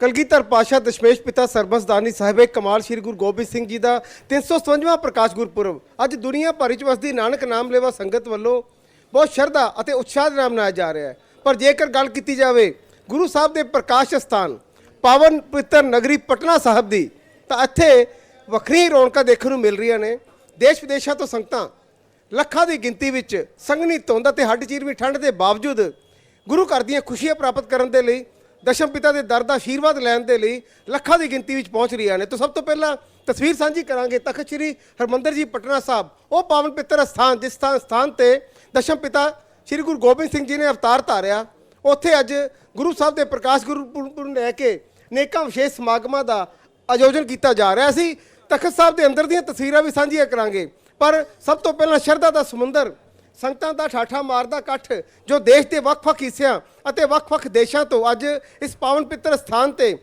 ਕਲਗੀਧਰ ਪਾਸ਼ਾ ਦਸ਼ਮੇਸ਼ ਪਿਤਾ ਸਰਬਸਦਾਨੀ ਸਾਹਿਬੇ ਕਮਾਲ ਸ੍ਰੀ ਗੁਰੂ ਗੋਬਿੰਦ ਸਿੰਘ ਜੀ ਦਾ 357ਵਾਂ ਪ੍ਰਕਾਸ਼ ਗੁਰਪੁਰਬ। ਅੱਜ ਦੁਨੀਆ ਭਰ ਵਿੱਚ ਵਸਦੀ ਨਾਨਕ ਨਾਮ ਲੇਵਾ ਸੰਗਤ ਵੱਲੋਂ ਬਹੁਤ ਸ਼ਰਧਾ ਅਤੇ ਉਤਸ਼ਾਹ ਦੇ ਨਾਲ ਮਨਾਇਆ ਜਾ ਰਿਹਾ ਹੈ। ਪਰ ਜੇਕਰ ਗੱਲ ਕੀਤੀ ਜਾਵੇ ਗੁਰੂ ਸਾਹਿਬ ਦੇ ਪ੍ਰਕਾਸ਼ ਸਥਾਨ ਪਾਵਨ ਪਵਿੱਤਰ ਨਗਰੀ ਪਟਨਾ ਸਾਹਿਬ ਦੀ, ਤਾਂ ਇੱਥੇ ਵੱਖਰੀ ਰੌਣਕਾਂ ਦੇਖਣ ਨੂੰ ਮਿਲ ਰਹੀਆਂ ਨੇ। ਦੇਸ਼ ਵਿਦੇਸ਼ਾਂ ਤੋਂ ਸੰਗਤਾਂ ਲੱਖਾਂ ਦੀ ਗਿਣਤੀ ਵਿੱਚ ਸੰਘਣੀ ਧੁੰਦ ਅਤੇ ਹੱਡ ਚੀਰਵੀਂ ਠੰਡ ਦੇ ਬਾਵਜੂਦ ਗੁਰੂ ਘਰ ਦੀਆਂ ਖੁਸ਼ੀਆਂ ਪ੍ਰਾਪਤ ਕਰਨ ਦੇ ਲਈ ਦਸ਼ਮ ਪਿਤਾ ਦੇ ਦਰ ਦਾ ਆਸ਼ੀਰਵਾਦ ਲੈਣ ਦੇ ਲਈ ਲੱਖਾਂ ਦੀ ਗਿਣਤੀ ਵਿੱਚ ਪਹੁੰਚ ਰਹੀਆਂ ਨੇ। ਤਾਂ ਸਭ ਤੋਂ ਪਹਿਲਾਂ ਤਸਵੀਰ ਸਾਂਝੀ ਕਰਾਂਗੇ। ਤਖਤ ਸ੍ਰੀ ਹਰਮੰਦਰ ਜੀ ਪਟਨਾ ਸਾਹਿਬ, ਉਹ ਪਾਵਨ ਪਿੱਤਰ ਸਥਾਨ, ਜਿਸ ਸਥਾਨ ਸਥਾਨ ਤੇ ਦਸ਼ਮ ਪਿਤਾ ਸ੍ਰੀ ਗੁਰੂ ਗੋਬਿੰਦ ਸਿੰਘ ਜੀ ਨੇ ਅਵਤਾਰ ਧਾਰਿਆ। ਉੱਥੇ ਅੱਜ ਗੁਰੂ ਸਾਹਿਬ ਦੇ ਪ੍ਰਕਾਸ਼ ਗੁਰਪੁਰਬ ਨੂੰ ਲੈ ਕੇ ਨੇਕਾਂ ਵਿਸ਼ੇਸ਼ ਸਮਾਗਮਾਂ ਦਾ ਆਯੋਜਨ ਕੀਤਾ ਜਾ ਰਿਹਾ ਸੀ। ਤਖਤ ਸਾਹਿਬ ਦੇ ਅੰਦਰ ਦੀਆਂ ਤਸਵੀਰਾਂ ਵੀ ਸਾਂਝੀਆਂ ਕਰਾਂਗੇ। ਪਰ ਸਭ ਤੋਂ ਪਹਿਲਾਂ ਸ਼ਰਧਾ ਦਾ ਸਮੁੰਦਰ ਸੰਗਤਾਂ ਦਾ ਠਾਠਾ ਮਾਰਦਾ ਇਕੱਠ, ਜੋ ਦੇਸ਼ ਦੇ ਵੱਖ-ਵੱਖ ਹਿੱਸਿਆਂ ਅਤੇ ਵੱਖ-ਵੱਖ ਦੇਸ਼ਾਂ ਤੋਂ ਅੱਜ ਇਸ ਪਾਵਨ ਪਿੱਤਰ ਸਥਾਨ ਤੇ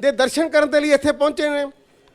ਦੇ ਦਰਸ਼ਨ ਕਰਨ ਦੇ ਲਈ ਇੱਥੇ ਪਹੁੰਚੇ ਨੇ।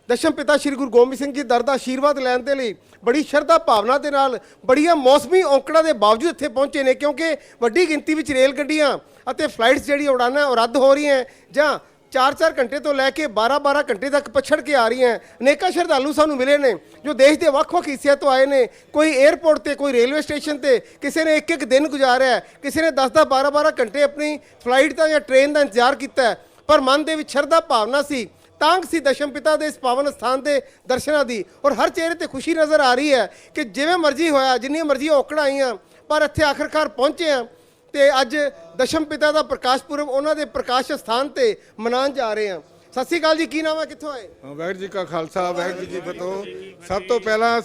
ਦਸ਼ਮ ਪਿਤਾ ਸ੍ਰੀ ਗੁਰੂ ਗੋਬਿੰਦ ਸਿੰਘ ਜੀ ਦਰ ਦਾ ਆਸ਼ੀਰਵਾਦ ਲੈਣ ਦੇ ਲਈ ਬੜੀ ਸ਼ਰਧਾ ਭਾਵਨਾ ਦੇ ਨਾਲ ਬੜੀਆਂ ਮੌਸਮੀ ਔਕੜਾਂ ਦੇ ਬਾਵਜੂਦ ਇੱਥੇ ਪਹੁੰਚੇ ਨੇ, ਕਿਉਂਕਿ ਵੱਡੀ ਗਿਣਤੀ ਵਿੱਚ ਰੇਲ ਗੱਡੀਆਂ ਅਤੇ ਫਲਾਈਟਸ ਜਿਹੜੀ ਉਡਾਨਾਂ ਉਹ ਰੱਦ ਹੋ ਰਹੀਆਂ ਜਾਂ 4-4 ਘੰਟੇ ਤੋਂ ਲੈ ਕੇ 12-12 ਘੰਟੇ ਤੱਕ ਪਛੜ ਕੇ ਆ ਰਹੀਆਂ ਅਨੇਕਾਂ ਸ਼ਰਧਾਲੂ ਸਾਨੂੰ ਮਿਲੇ ਨੇ, ਜੋ ਦੇਸ਼ ਦੇ ਵੱਖ-ਵੱਖ ਹਿੱਸਿਆਂ ਤੋਂ ਆਏ ਨੇ। ਕੋਈ 에ਅਰਪੋਰਟ ਤੇ, ਕੋਈ ਰੇਲਵੇ ਸਟੇਸ਼ਨ ਤੇ, ਕਿਸੇ ਨੇ ਇੱਕ ਇੱਕ ਦਿਨ ਗੁਜ਼ਾਰਿਆ ਕਿਸੇ ਨੇ 10-10 12-12 ਘੰਟੇ ਆਪਣੀ ਫਲਾਈਟ ਦਾ ਜਾਂ ਟ੍ਰੇਨ ਦਾ ਇੰਤਜ਼ਾਰ ਕੀਤਾ ਪਰ ਮਨ ਦੇ ਵਿੱਚ ਸ਼ਰਧਾ ਭਾਵਨਾ ਸੀ ਤਾਂਗ ਸੀ ਦਸ਼ਮ ਪਿਤਾ ਦੇ ਇਸ ਪਾਵਨ ਸਥਾਨ ਦੇ ਦਰਸ਼ਨਾਂ ਦੀ। ਔਰ ਹਰ ਚਿਹਰੇ ਤੇ ਖੁਸ਼ੀ ਨਜ਼ਰ ਆ ਰਹੀ ਹੈ ਕਿ ਜਿਵੇਂ ਮਰਜ਼ੀ ਹੋਇਆ ਜਿੰਨੀ ਮਰਜ਼ੀ ਔਕੜਾਂ ਆਈਆਂ, ਪਰ ਇੱਥੇ ਆਖਰਕਾਰ ਪਹੁੰਚੇ ਆ ਤੇ ਅੱਜ ਦਸ਼ਮ ਪਿਤਾ ਦਾ ਪ੍ਰਕਾਸ਼ ਪੁਰਬ ਉਹਨਾਂ ਦੇ ਪ੍ਰਕਾਸ਼ ਸਥਾਨ ਤੇ ਮਨਾਉਣ ਜਾ ਰਹੇ ਆ ਸਤਿ ਸ਼੍ਰੀ ਅਕਾਲ ਜੀ ਕੀ ਨਾਮ ਹੈ ਕਿੱਥੋਂ ਆਏ? ਵਾਹਿਗੁਰੂ ਜੀ ਕਾ ਖਾਲਸਾ ਵਾਹਿਗੁਰੂ ਜੀ ਫਤਿਹ। ਸਭ ਤੋਂ ਪਹਿਲਾਂ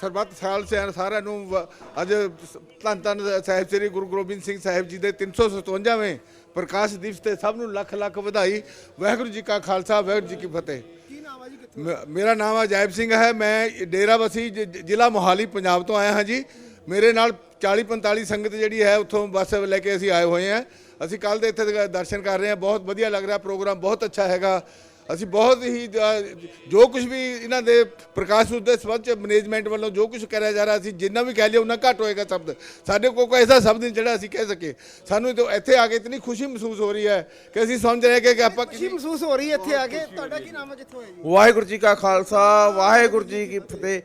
ਸਰਬੱਤ ਸਾਲ ਸਿਆਣ ਸਾਰਿਆਂ ਨੂੰ ਅੱਜ ਧੰਨ ਧੰਨ ਸਾਹਿਬ ਸ੍ਰੀ ਗੁਰੂ ਗੋਬਿੰਦ ਸਿੰਘ ਸਾਹਿਬ ਜੀ ਦੇ 357ਵੇਂ ਪ੍ਰਕਾਸ਼ ਦਿਵਸ ਤੇ ਸਭ ਨੂੰ ਲੱਖ ਲੱਖ ਵਧਾਈ। ਵਾਹਿਗੁਰੂ ਜੀ ਕਾ ਖਾਲਸਾ ਵਾਹਿਗੁਰੂ ਜੀ ਕੀ ਫਤਿਹ। ਹੈ ਮੇਰਾ ਨਾਮ ਅਜਾਇਬ ਸਿੰਘ ਹੈ। ਮੈਂ ਡੇਰਾਬੱਸੀ ਜ- ਜ- ਜ਼ਿਲ੍ਹਾ ਮੋਹਾਲੀ ਪੰਜਾਬ ਤੋਂ ਆਇਆ ਹਾਂ ਜੀ। ਮੇਰੇ ਨਾਲ 40 45 ਸੰਗਤ ਜਿਹੜੀ ਹੈ ਉੱਥੋਂ ਬੱਸ ਲੈ ਕੇ ਅਸੀਂ ਆਏ ਹੋਏ ਹਾਂ। ਅਸੀਂ ਕੱਲ ਦੇ ਇੱਥੇ ਦਰਸ਼ਨ ਕਰ ਰਹੇ ਹਾਂ। ਬਹੁਤ ਵਧੀਆ ਲੱਗ ਰਿਹਾ ਪ੍ਰੋਗਰਾਮ ਬਹੁਤ ਅੱਛਾ ਹੈਗਾ। ਅਸੀਂ ਬਹੁਤ ਹੀ ਜੋ ਕੁਝ ਵੀ ਇਹਨਾਂ ਦੇ ਪ੍ਰਕਾਸ਼ ਪੁਰਬ ਦੇ ਸੰਬੰਧ ਚ ਮੈਨੇਜਮੈਂਟ ਵੱਲੋਂ ਜੋ ਕੁਝ ਕਰਿਆ ਜਾ ਰਿਹਾ ਸੀ ਜਿੰਨਾ ਵੀ ਕਹਿ ਲਿਆ ਉਹਨਾਂ ਘੱਟ ਹੋਏਗਾ ਸ਼ਬਦ। ਸਾਡੇ ਕੋਲ ਕੋਈ ਐਸਾ ਸ਼ਬਦ ਨਹੀਂ ਜਿਹੜਾ ਅਸੀਂ ਕਹਿ ਸਕੇ ਸਾਨੂੰ ਤਾਂ ਇੱਥੇ ਆ ਕੇ ਇਤਨੀ ਖੁਸ਼ੀ ਮਹਿਸੂਸ ਹੋ ਰਹੀ ਹੈ ਕਿ ਅਸੀਂ ਸਮਝ ਰਹੇ ਕਿ ਆਪਾਂ ਖੁਸ਼ੀ ਮਹਿਸੂਸ ਹੋ ਰਹੀ ਹੈ ਇੱਥੇ ਆ ਕੇ। ਤੁਹਾਡਾ ਕੀ ਨਾਮ ਹੈ ਜਿੱਥੋਂ ਆਏ ਜੀ? ਵਾਹਿਗੁਰੂ ਜੀ ਕਾ ਖਾਲਸਾ ਵਾਹਿਗੁਰੂ ਜੀ ਕੀ ਫਤਿਹ।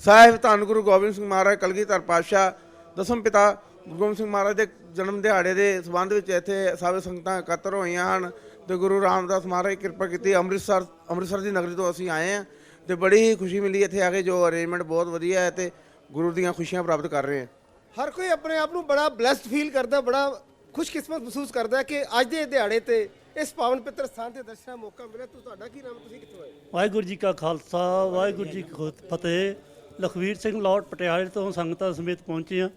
ਸਾਹਿਬ ਧੰਨ ਗੁਰੂ ਗੋਬਿੰਦ ਸਿੰਘ ਮਹਾਰਾਜ ਕਲਗੀਧਰ ਪਾਤਸ਼ਾਹ ਦਸਮ ਪਿਤਾ ਗੁਰੂ ਗੋਬਿੰਦ ਸਿੰਘ ਮਹਾਰਾਜ ਦੇ ਜਨਮ ਦਿਹਾੜੇ ਦੇ ਸਬੰਧ ਵਿੱਚ ਇੱਥੇ ਸਾਰੇ ਸੰਗਤਾਂ ਇਕੱਤਰ ਹੋਈਆਂ ਹਨ ਤੇ ਗੁਰੂ ਰਾਮਦਾਸ ਮਹਾਰਾਜ ਦੀ ਕਿਰਪਾ ਕੀਤੀ। ਅੰਮ੍ਰਿਤਸਰ ਅੰਮ੍ਰਿਤਸਰ ਦੀ ਨਗਰੀ ਤੋਂ ਅਸੀਂ ਆਏ ਹਾਂ ਤੇ ਬੜੀ ਹੀ ਖੁਸ਼ੀ ਮਿਲੀ ਇੱਥੇ ਆ ਕੇ ਜੋ ਅਰੇਂਜਮੈਂਟ ਬਹੁਤ ਵਧੀਆ ਹੈ ਤੇ ਗੁਰੂ ਦੀਆਂ ਖੁਸ਼ੀਆਂ ਪ੍ਰਾਪਤ ਕਰ ਰਹੇ ਹਾਂ। ਹਰ ਕੋਈ ਆਪਣੇ ਆਪ ਨੂੰ ਬੜਾ ਬlesed ਫੀਲ ਕਰਦਾ ਬੜਾ ਖੁਸ਼ਕਿਸਮਤ ਮਹਿਸੂਸ ਕਰਦਾ ਹੈ ਕਿ ਅੱਜ ਦੇ ਦਿਹਾੜੇ ਤੇ ਇਸ ਪਾਵਨ ਪਿੱਤਰ ਸਥਾਨ ਤੇ ਦਰਸ਼ਨ ਦਾ ਮੌਕਾ ਮਿਲਿਆ। ਤੁਹਾਡਾ ਕੀ ਨਾਮ ਤੁਸੀਂ ਕਿੱਥੋਂ ਆਏ? ਵਾਹਿਗੁਰੂ ਜੀ ਕਾ ਖਾਲਸਾ ਵਾਹਿਗੁਰੂ ਜੀ ਕੀ ਫਤਿਹ। ਲਖਵੀਰ ਸਿੰਘ ਲੌਟ ਪਟਿਆਲੇ ਤੋਂ ਸੰਗਤਾਂ ਸਮੇਤ ਪਹੁੰਚੇ ਹਾਂ।